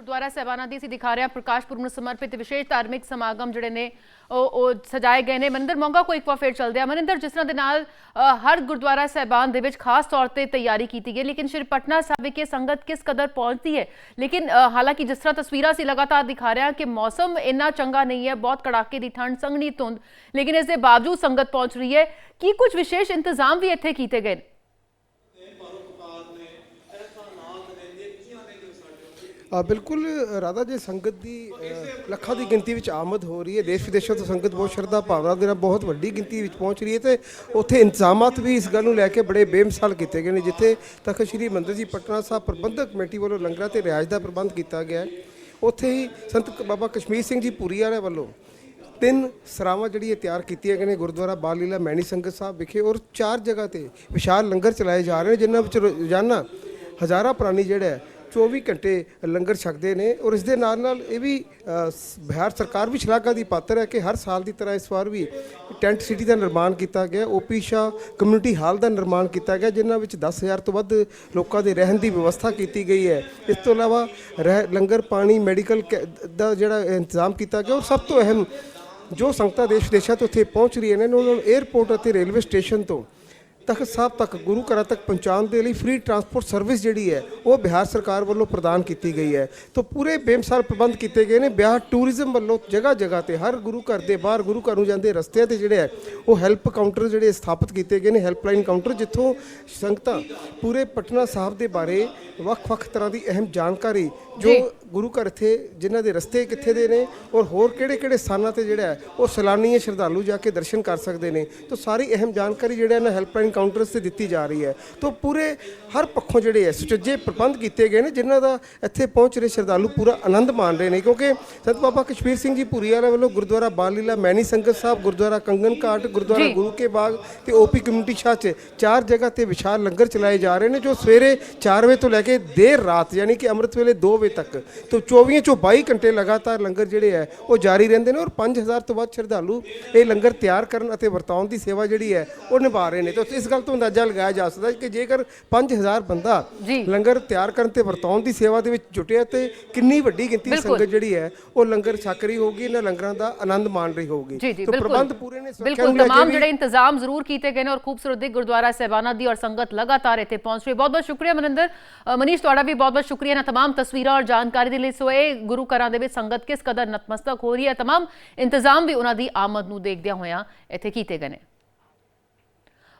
ਗੁਰਦੁਆਰਾ ਸਾਹਿਬਾਨਾਂ ਦੀ ਅਸੀਂ ਦਿਖਾ ਰਹੇ ਹਾਂ। ਪ੍ਰਕਾਸ਼ ਪੁਰਬ ਨੂੰ ਸਮਰਪਿਤ ਵਿਸ਼ੇਸ਼ ਧਾਰਮਿਕ ਸਮਾਗਮ ਜਿਹੜੇ ਨੇ ਉਹ ਉਹ ਸਜਾਏ ਗਏ ਨੇ। ਮਨਿੰਦਰ ਮੋਂਗਾ ਕੋਈ ਇੱਕ ਵਾਰ ਫੇਰ ਚੱਲਦੇ ਆ ਮਨਿੰਦਰ ਜਿਸ ਤਰ੍ਹਾਂ ਦੇ ਨਾਲ ਅ, ਹਰ ਗੁਰਦੁਆਰਾ ਸਾਹਿਬਾਨ ਦੇ ਵਿੱਚ ਖਾਸ ਤੌਰ ਤੇ ਤਿਆਰੀ ਕੀਤੀ ਗਈ ਲੇਕਿਨ ਸ਼੍ਰੀ ਪਟਨਾ ਸਾਹਿਬ ਵਿਖੇ ਸੰਗਤ ਕਿਸ ਕਦਰ ਪਹੁੰਚਦੀ ਹੈ? ਲੇਕਿਨ ਅ, ਹਾਲਾਂਕਿ ਜਿਸ ਤਰ੍ਹਾਂ ਤਸਵੀਰਾਂ ਸੀ ਲਗਾਤਾਰ ਦਿਖਾ ਰਹੇ ਹਾਂ ਕਿ ਮੌਸਮ ਇੰਨਾ ਚੰਗਾ ਨਹੀਂ ਹੈ ਬਹੁਤ ਕੜਾਕੇ ਦੀ ਠੰਡ ਸੰਘਣੀ ਧੁੰਦ ਲੇਕਿਨ ਇਸ ਦੇ ਬਾਵਜੂਦ ਸੰਗਤ ਪਹੁੰਚ ਰਹੀ ਹੈ। ਕੀ ਕੁਝ ਵਿਸ਼ੇਸ਼ ਇੰਤਜ਼ਾਮ ਵੀ ਇੱਥੇ ਕੀਤੇ ਗਏ ਨੇ? ਬਿਲਕੁਲ, ਰਾਧਾ ਜੀ, ਸੰਗਤ ਦੀ ਲੱਖਾਂ ਦੀ ਗਿਣਤੀ ਵਿੱਚ ਆਮਦ ਹੋ ਰਹੀ ਹੈ। ਦੇਸ਼ ਵਿਦੇਸ਼ਾਂ ਤੋਂ ਸੰਗਤ ਬਹੁਤ ਸ਼ਰਧਾ ਭਾਵਨਾ ਦੇ ਨਾਲ ਬਹੁਤ ਵੱਡੀ ਗਿਣਤੀ ਵਿੱਚ ਪਹੁੰਚ ਰਹੀ ਹੈ ਤੇ ਉੱਥੇ ਇੰਤਜ਼ਾਮਾਤ ਵੀ ਇਸ ਗੱਲ ਨੂੰ ਲੈ ਕੇ ਬੜੇ ਬੇਮਿਸਾਲ ਕੀਤੇ ਗਏ ਨੇ, ਜਿੱਥੇ ਤਖਤ ਸ੍ਰੀ ਮੰਦਰ ਜੀ, ਪਟਨਾ ਸਾਹਿਬ ਪ੍ਰਬੰਧਕ ਕਮੇਟੀ ਵੱਲੋਂ ਲੰਗਰਾਂ ਤੇ ਰਿਆਜ਼ ਦਾ ਪ੍ਰਬੰਧ ਕੀਤਾ ਗਿਆ ਹੈ। ਉੱਥੇ ਹੀ ਸੰਤ ਬਾਬਾ ਕਸ਼ਮੀਰ ਸਿੰਘ ਜੀ ਪੂਰੀ ਵਾਲੇ ਵੱਲੋਂ ਤਿੰਨ ਸਰਾਵਾਂ ਜਿਹੜੀਆਂ ਤਿਆਰ ਕੀਤੀਆਂ ਗਈਆਂ ਨੇ, ਗੁਰਦੁਆਰਾ ਬਾਲ ਲੀਲਾ ਮੈਣੀ ਸੰਗਤ ਸਾਹਿਬ ਵਿਖੇ ਔਰ ਚਾਰ ਜਗ੍ਹਾ ਤੇ ਵਿਸ਼ਾਲ ਲੰਗਰ ਚਲਾਏ ਜਾ ਰਹੇ ਨੇ, ਜਿਨ੍ਹਾਂ ਵਿੱਚ ਰੋਜ਼ਾਨਾ ਹਜ਼ਾਰਾਂ ਪ੍ਰਾਣੀ ਜਿਹੜਾ 24 ਘੰਟੇ ਲੰਗਰ ਛਕਦੇ ਨੇ ਔਰ ਇਸ ਦੇ ਨਾਲ ਨਾਲ ਇਹ ਵੀ ਬਿਹਾਰ ਸਰਕਾਰ ਵੀ ਸ਼ਲਾਘਾ ਦੀ ਪਾਤਰ ਹੈ ਕਿ ਹਰ ਸਾਲ ਦੀ ਤਰ੍ਹਾਂ ਇਸ ਵਾਰ ਵੀ ਟੈਂਟ ਸਿਟੀ ਦਾ ਨਿਰਮਾਣ ਕੀਤਾ ਗਿਆ ਓਪੀ ਸ਼ਾ ਕਮਿਊਨਿਟੀ ਹਾਲ ਦਾ ਨਿਰਮਾਣ ਕੀਤਾ ਗਿਆ, ਜਿਨ੍ਹਾਂ ਵਿੱਚ 10000 ਤੋਂ ਵੱਧ ਲੋਕਾਂ ਦੇ ਰਹਿਣ ਦੀ ਵਿਵਸਥਾ ਕੀਤੀ ਗਈ ਹੈ। ਇਸ ਤੋਂ ਇਲਾਵਾ ਰਹਿ- ਲੰਗਰ, ਪਾਣੀ, ਮੈਡੀਕਲ ਕੈ- ਦਾ ਜਿਹੜਾ ਇੰਤਜ਼ਾਮ ਕੀਤਾ ਗਿਆ ਔਰ ਸਭ ਤੋਂ ਅਹਿਮ ਜੋ ਸੰਗਤਾਂ ਦੇਸ਼ ਵਿਦੇਸ਼ਾਂ ਤੋਂ ਉੱਥੇ ਪਹੁੰਚ ਰਹੀਆਂ ਨੇ, ਉਹਨਾਂ ਨੂੰ 에ਅਰਪੋਰਟ ਅਤੇ ਰੇਲਵੇ ਸਟੇਸ਼ਨ ਤੋਂ ਤਖਤ ਸਾਹਿਬ ਤੱਕ ਗੁਰੂ ਘਰਾਂ ਤੱਕ ਪਹੁੰਚਾਉਣ ਦੇ ਲਈ ਫ੍ਰੀ ਟਰਾਂਸਪੋਰਟ ਸਰਵਿਸ ਜਿਹੜੀ ਹੈ ਉਹ ਬਿਹਾਰ ਸਰਕਾਰ ਵੱਲੋਂ ਪ੍ਰਦਾਨ ਕੀਤੀ ਗਈ ਹੈ। ਤਾਂ ਪੂਰੇ ਬੇਮਿਸਾਲ ਪ੍ਰਬੰਧ ਕੀਤੇ ਗਏ ਨੇ। ਬਿਹਾਰ ਟੂਰਿਜ਼ਮ ਵੱਲੋਂ ਜਗ੍ਹਾ ਜਗ੍ਹਾ ਤੇ ਹਰ ਗੁਰੂ ਘਰ ਦੇ ਬਾਹਰ ਗੁਰੂ ਘਰ ਨੂੰ ਜਾਂਦੇ ਰਸਤਿਆਂ ਤੇ ਜਿਹੜੇ ਹੈ ਉਹ ਹੈਲਪ ਕਾਊਂਟਰ ਜਿਹੜੇ ਸਥਾਪਿਤ ਕੀਤੇ ਗਏ ਨੇ ਹੈਲਪਲਾਈਨ ਕਾਊਂਟਰ ਜਿੱਥੋਂ ਸੰਗਤਾਂ ਪੂਰੇ ਪਟਨਾ ਸਾਹਿਬ ਦੇ ਬਾਰੇ ਵੱਖ-ਵੱਖ ਤਰ੍ਹਾਂ ਦੀ ਅਹਿਮ ਜਾਣਕਾਰੀ ਜੋ ਗੁਰੂ ਘਰ ਇੱਥੇ ਜਿਨ੍ਹਾਂ ਦੇ ਰਸਤੇ ਕਿੱਥੇ ਦੇ ਨੇ ਔਰ ਹੋਰ ਕਿਹੜੇ-ਕਿਹੜੇ ਸਥਾਨਾਂ ਤੇ ਜਿਹੜਾ ਹੈ ਉਹ ਸੈਲਾਨੀ ਸ਼ਰਧਾਲੂ ਜਾ ਕੇ ਦਰਸ਼ਨ ਕਰ ਸਕਦੇ ਨੇ। ਤਾਂ ਸਾਰੀ ਅਹਿਮ ਜਾਣਕਾਰੀ ਜਿਹੜਾ ਇਹਨਾਂ ਹੈਲਪਲਾਈਨ ਕਾਊਂਟਰਸ ਤੇ ਦਿੱਤੀ ਜਾ ਰਹੀ ਹੈ। ਤਾਂ ਪੂਰੇ ਹਰ ਪੱਖੋਂ ਜਿਹੜੇ ਹੈ ਸੁਚੱਜੇ ਪ੍ਰਬੰਧ ਕੀਤੇ ਗਏ ਨੇ ਜਿਨ੍ਹਾਂ ਦਾ ਇੱਥੇ ਪਹੁੰਚ ਰਹੇ ਸ਼ਰਧਾਲੂ ਪੂਰਾ ਆਨੰਦ ਮਾਣ ਰਹੇ ਨੇ ਕਿਉਂਕਿ ਸੰਤ ਬਾਬਾ ਕਸ਼ਮੀਰ ਸਿੰਘ ਜੀ ਭੂਰੀ ਵਾਲੇ ਵੱਲੋਂ ਗੁਰਦੁਆਰਾ ਬਾਲ ਲੀਲਾ ਮੈਣੀ ਸੰਗਤ ਸਾਹਿਬ ਗੁਰਦੁਆਰਾ ਕੰਗਨ ਘਾਟ ਗੁਰਦੁਆਰਾ ਗੁਰੂ ਕੇ ਬਾਗ ਤੇ ਓਪੀ ਕਮਿਊਨਿਟੀ ਸ਼ਾਹ 'ਚ ਚਾਰ ਜਗ੍ਹਾ ਤੇ ਵਿਸ਼ਾਲ ਲੰਗਰ ਚਲਾਏ ਜਾ ਰਹੇ ਨੇ ਜੋ ਸਵੇਰੇ 4 ਵਜੇ ਤੋਂ ਲੈ ਕੇ ਦੇਰ ਰਾਤ ਯਾਨੀ ਕਿ ਅੰਮ੍ਰਿਤ ਵੇਲੇ 2 ਵਜੇ ਤੱਕ। ਤੋਂ 24 ਚੋਂ 22 ਘੰਟੇ ਲਗਾਤਾਰ ਲੰਗਰ ਜਿਹੜੇ ਹੈ ਉਹ ਜਾਰੀ ਰਹਿੰਦੇ ਨੇ ਔਰ 5000 ਤੋਂ ਵੱਧ ਸ਼ਰਧਾਲੂ ਇਹ ਲੰਗਰ ਤਿਆਰ ਕਰਨ ਅਤੇ ਵਰਤਾਉਣ ਦੀ ਸੇਵਾ ਜਿਹੜੀ ਹੈ ਉਹ ਨਿਭਾ ਰਹੇ ਨੇ। ਤਾਂ ਇਸ ਗੱਲ ਤੋਂ ਅੰਦਾਜ਼ਾ ਲਗਾਇਆ ਜਾ ਸਕਦਾ ਹੈ ਕਿ ਜੇਕਰ 5000 ਬੰਦਾ ਲੰਗਰ ਤਿਆਰ ਕਰਨ ਤੇ ਵਰਤਾਉਣ ਦੀ ਸੇਵਾ ਦੇ ਵਿੱਚ ਜੁਟਿਆ ਤੇ ਕਿੰਨੀ ਵੱਡੀ ਗਿਣਤੀ ਦੀ ਬਿਲਕੁਲ। ਸੰਗਤ ਜਿਹੜੀ ਹੈ ਉਹ ਲੰਗਰ ਛਕ ਰਹੀ ਹੋਊਗੀ ਇਹਨਾਂ ਲੰਗਰਾਂ ਦਾ ਆਨੰਦ ਮਾਣ ਰਹੀ ਹੋਊਗੀ ਜੀ ਜੀ ਤਾਂ ਬਿਲਕੁਲ ਪ੍ਰਬੰਧ ਪੂਰੇ ਨੇ ਸੁਰੱਖਿਆ ਬਿਲਕੁਲ ਨੂੰ ਲੈ ਕੇ तमाम ਵੀ- ਜਿਹੜੇ ਇੰਤਜ਼ਾਮ ਜ਼ਰੂਰ ਕੀਤੇ ਗਏ ਨੇ ਔਰ ਖੂਬਸੂਰਤ ਦੇ ਗੁਰਦੁਆਰਾ ਸਾਹਿਬਾਨਾਂ ਦੀ ਔਰ ਸੰਗਤ ਲਗਾਤਾਰ ਇੱਥੇ ਪਹੁੰਚ ਰਹੀ ਬਹੁਤ ਬਹੁਤ ਸ਼ੁਕਰੀਆ ਮਨਿੰਦਰ ਅ, ਮਨੀਸ਼ ਤੁਹਾਡਾ ਵੀ ਬਹੁਤ ਬਹੁਤ ਸ਼ੁਕਰੀਆ ਨਾ तमाम ਤਸਵੀਰਾਂ ਔਰ ਜਾਣਕਾਰੀ ਦੇ ਲਈ ਸੋ ਇਹ ਗੁਰੂ ਘਰਾਂ ਦੇ ਵਿੱਚ ਸੰਗਤ ਕਿਸ ਕਦਰ ਨਤਮਸਤਕ ਹੋ ਰਹੀ ਹੈ तमाम ਇੰਤਜ਼ਾਮ ਵੀ ਉਹਨਾਂ ਦੀ ਆਮਦ ਨੂੰ ਦੇਖਦਿਆਂ ਹੋਇਆਂ ਇੱਥੇ ਕੀਤੇ ਗਏ ਨੇ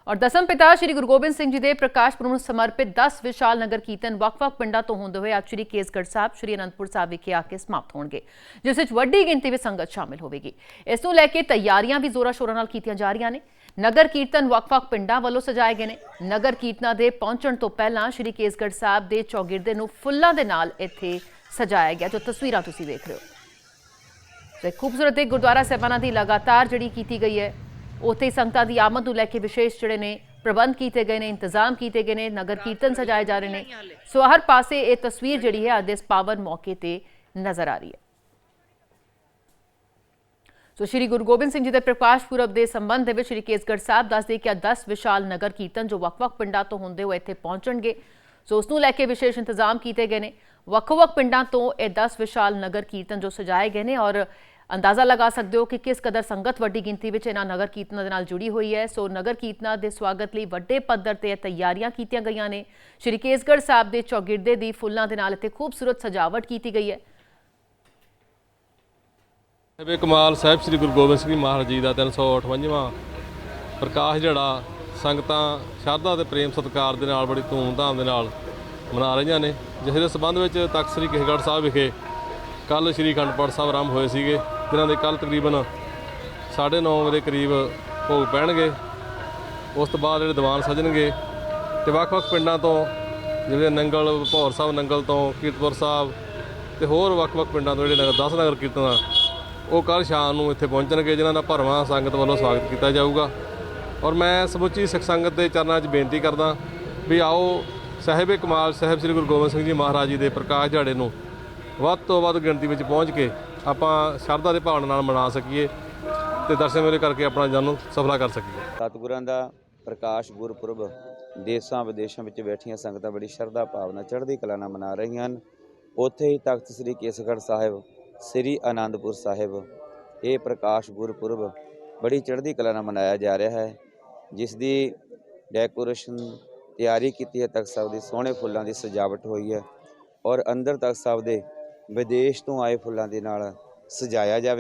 ਔਰ ਦਸਮ ਪਿਤਾ ਸ੍ਰੀ ਗੁਰੂ ਗੋਬਿੰਦ ਸਿੰਘ ਜੀ ਦੇ ਪ੍ਰਕਾਸ਼ ਪੁਰਬ ਨੂੰ ਸਮਰਪਿਤ 10 ਵਿਸ਼ਾਲ ਨਗਰ ਕੀਰਤਨ ਵੱਖ-ਵੱਖ ਪਿੰਡਾਂ ਤੋਂ ਹੁੰਦੇ ਹੋਏ ਅੱਜ ਸ੍ਰੀ ਕੇਸਗੜ੍ਹ ਸਾਹਿਬ, ਸ੍ਰੀ ਅਨੰਦਪੁਰ ਸਾਹਿਬ ਵਿਖੇ ਆ ਕੇ ਸਮਾਪਤ ਹੋਣਗੇ, ਜਿਸ ਵਿੱਚ ਵੱਡੀ ਗਿਣਤੀ ਵਿੱਚ ਸੰਗਤ ਸ਼ਾਮਿਲ ਹੋਵੇਗੀ। ਇਸ ਨੂੰ ਲੈ ਕੇ ਤਿਆਰੀਆਂ ਵੀ ਜ਼ੋਰਾਂ ਸ਼ੋਰਾਂ ਨਾਲ ਕੀਤੀਆਂ ਜਾ ਰਹੀਆਂ ਨੇ। ਨਗਰ ਕੀਰਤਨ ਵੱਖ-ਵੱਖ ਪਿੰਡਾਂ ਵੱਲੋਂ ਸਜਾਏ ਗਏ ਨੇ। ਨਗਰ ਕੀਰਤਨਾਂ ਦੇ ਪਹੁੰਚਣ ਤੋਂ ਪਹਿਲਾਂ ਸ੍ਰੀ ਕੇਸਗੜ੍ਹ ਸਾਹਿਬ ਦੇ ਚੌਗਿਰਦੇ ਨੂੰ ਫੁੱਲਾਂ ਦੇ ਨਾਲ ਇੱਥੇ ਸਜਾਇਆ ਗਿਆ, ਜੋ ਤਸਵੀਰਾਂ ਤੁਸੀਂ ਵੇਖ ਰਹੇ ਹੋ। ਤੇ ਖੂਬਸੂਰਤ ਇਹ ਗੁਰਦੁਆਰਾ ਸਾਹਿਬਾਨਾਂ ਦੀ ਲਗਾਤਾਰ ਜਿਹੜੀ ਕੀਤੀ ਗਈ ਹੈ ਉੱਥੇ ਸੰਗਤਾਂ ਦੀ ਆਮਦ ਨੂੰ ਲੈ ਕੇ ਵਿਸ਼ੇਸ਼ ਜਿਹੜੇ ਨੇ ਪ੍ਰਬੰਧ ਕੀਤੇ ਗਏ ਨੇ ਇੰਤਜ਼ਾਮ ਕੀਤੇ ਗਏ ਨੇ ਨਗਰ ਕੀਰਤਨ ਸਜਾਏ ਜਾ ਰਹੇ ਨੇ। ਸੋ ਹਰ ਪਾਸੇ ਇਹ ਤਸਵੀਰ ਜਿਹੜੀ ਹੈ ਅੱਜ ਇਸ ਪਾਵਨ ਮੌਕੇ ਤੇ ਨਜ਼ਰ ਆ ਰਹੀ ਹੈ। ਸੋ ਸ਼੍ਰੀ ਗੁਰੂ ਗੋਬਿੰਦ ਸਿੰਘ ਜੀ ਦੇ ਪ੍ਰਕਾਸ਼ ਪੁਰਬ ਦੇ ਸੰਬੰਧ ਦੇ ਵਿੱਚ ਸ਼੍ਰੀ ਕੇਸਗੜ੍ਹ ਸਾਹਿਬ ਦੱਸਦੇ ਕਿ 10 ਵਿਸ਼ਾਲ ਨਗਰ ਕੀਰਤਨ ਜੋ ਵੱਖ-ਵੱਖ ਪਿੰਡਾਂ ਤੋਂ ਹੁੰਦੇ ਹੋਏ ਇੱਥੇ ਪਹੁੰਚਣਗੇ। ਸੋ ਉਸ ਨੂੰ ਲੈ ਕੇ ਵਿਸ਼ੇਸ਼ ਇੰਤਜ਼ਾਮ ਕੀਤੇ ਗਏ ਨੇ। ਵੱਖ-ਵੱਖ ਪਿੰਡਾਂ ਤੋਂ ਇਹ 10 ਵਿਸ਼ਾਲ ਨਗਰ ਕੀਰਤਨ ਜੋ ਸਜਾਏ ਗਏ ਨੇ ਔਰ ਅੰਦਾਜ਼ਾ ਲਗਾ ਸਕਦੇ ਹੋ ਕਿ ਕਿਸ ਕਦਰ ਸੰਗਤ ਵੱਡੀ ਗਿਣਤੀ ਵਿੱਚ ਇਹਨਾਂ ਨਗਰ ਕੀਰਤਨਾਂ ਦੇ ਨਾਲ ਜੁੜੀ ਹੋਈ ਹੈ। ਸੋ ਨਗਰ ਕੀਰਤਨਾਂ ਦੇ ਸਵਾਗਤ ਲਈ ਵੱਡੇ ਪੱਧਰ ਤੇ ਤਿਆਰੀਆਂ ਕੀਤੀਆਂ ਗਈਆਂ ਨੇ। ਸ਼੍ਰੀ ਕੇਸਗੜ੍ਹ ਸਾਹਿਬ ਦੇ ਚੌਗਿਰਦੇ ਦੀ ਫੁੱਲਾਂ ਦੇ ਨਾਲ ਇੱਥੇ ਖੂਬਸੂਰਤ ਸਜਾਵਟ ਕੀਤੀ ਗਈ ਹੈ। ਸਾਹਿਬ ਕਮਾਲ ਸਾਹਿਬ, ਸ੍ਰੀ ਗੁਰੂ ਗੋਬਿੰਦ ਸਿੰਘ ਜੀ ਮਹਾਰਾਜ ਜੀ ਦਾ 358ਵਾਂ ਪ੍ਰਕਾਸ਼ ਜਿਹੜਾ ਸੰਗਤਾਂ ਸ਼ਰਧਾ ਤੇ ਪ੍ਰੇਮ ਸਤਿਕਾਰ ਦੇ ਨਾਲ, ਬੜੀ ਧੂਮਧਾਮ ਦੇ ਨਾਲ ਮਨਾ ਰਹੀਆਂ ਨੇ। ਜਿਸ ਦੇ ਸਬੰਧ ਵਿੱਚ ਤਖਤ ਸ੍ਰੀ ਕੇਸਗੜ੍ਹ ਸਾਹਿਬ ਵਿਖੇ ਕੱਲ ਸ੍ਰੀ ਅਖੰਡ ਪਾਠ ਸਾਹਿਬ ਆਰੰਭ ਹੋਏ ਸੀਗੇ, ਜਿਨ੍ਹਾਂ ਦੇ ਕੱਲ ਤਕਰੀਬਨ 9:30 ਵਜੇ ਕਰੀਬ ਭੋਗ ਪੈਣਗੇ। ਉਸ ਤੋਂ ਬਾਅਦ ਜਿਹੜੇ ਦੀਵਾਨ ਸਜਣਗੇ ਤੇ ਵੱਖ-ਵੱਖ ਪਿੰਡਾਂ ਤੋਂ ਜਿਵੇਂ ਨੰਗਲ, ਭੌਰ ਸਾਹਿਬ ਨੰਗਲ ਤੋਂ ਕੀਰਤਪੁਰ ਸਾਹਿਬ ਤੇ ਹੋਰ ਵੱਖ-ਵੱਖ ਪਿੰਡਾਂ ਤੋਂ ਜਿਹੜੇ ਨਗਰ 10 ਨਗਰ ਕੀਰਤਨ ਆ, ਉਹ ਕੱਲ ਸ਼ਾਮ ਨੂੰ ਇੱਥੇ ਪਹੁੰਚਣਗੇ, ਜਿਨ੍ਹਾਂ ਦਾ ਭਰਵਾਂ ਸੰਗਤ ਵੱਲੋਂ ਸਵਾਗਤ ਕੀਤਾ ਜਾਊਗਾ। ਔਰ ਮੈਂ ਸਮੁੱਚੀ ਸਿੱਖ ਸੰਗਤ ਦੇ ਚਰਨਾਂ 'ਚ ਬੇਨਤੀ ਕਰਦਾ ਵੀ ਆਓ, ਸਾਹਿਬੇ ਕਮਾਲ, ਸਾਹਿਬ ਸ੍ਰੀ ਗੁਰੂ ਗੋਬਿੰਦ ਸਿੰਘ ਜੀ ਮਹਾਰਾਜ ਜੀ ਦੇ ਪ੍ਰਕਾਸ਼ ਦਿਹਾੜੇ ਨੂੰ ਵੱਧ ਤੋਂ ਵੱਧ ਗਿਣਤੀ ਵਿੱਚ ਪਹੁੰਚ ਕੇ ਆਪਾਂ ਸ਼ਰਧਾ ਦੇ ਭਾਵਨਾ ਨਾਲ ਮਨਾ ਸਕੀਏ ਤੇ ਦਰਸ਼ਨ ਮੇਲੇ ਕਰਕੇ ਆਪਣਾ ਜਨਮ ਸਫਲਾ ਕਰ ਸਕੀਏ। ਸਤਿਗੁਰਾਂ ਦਾ ਪ੍ਰਕਾਸ਼ ਗੁਰਪੁਰਬ ਦੇਸ਼ਾਂ ਵਿਦੇਸ਼ਾਂ ਵਿੱਚ ਬੈਠੀਆਂ ਸੰਗਤਾਂ ਬੜੀ ਸ਼ਰਧਾ ਭਾਵਨਾ ਚੜ੍ਹਦੀ ਕਲਾ ਨਾਲ ਮਨਾ ਰਹੀਆਂ ਹਨ। ਉੱਥੇ ਹੀ ਤਖਤ ਸ੍ਰੀ ਕੇਸਗੜ੍ਹ ਸਾਹਿਬ, ਸ੍ਰੀ ਆਨੰਦਪੁਰ ਸਾਹਿਬ, ਇਹ ਪ੍ਰਕਾਸ਼ ਗੁਰਪੁਰਬ ਬੜੀ ਚੜ੍ਹਦੀ ਕਲਾ ਨਾਲ ਮਨਾਇਆ ਜਾ ਰਿਹਾ ਹੈ, ਜਿਸ ਦੀ ਡੈਕੋਰੇਸ਼ਨ ਤਿਆਰੀ ਕੀਤੀ ਹੈ ਤਖਤ ਸਾਹਿਬ ਦੀ, ਸੋਹਣੇ ਫੁੱਲਾਂ ਦੀ ਸਜਾਵਟ ਹੋਈ ਹੈ ਔਰ ਅੰਦਰ ਤਖਤ ਸਾਹਿਬ ਦੇ ਵਿਦੇਸ਼ ਤੋਂ ਆਏ ਫੁੱਲਾਂ ਦੇ ਨਾਲ ਸਜਾਇਆ ਜਾਵੇਗਾ।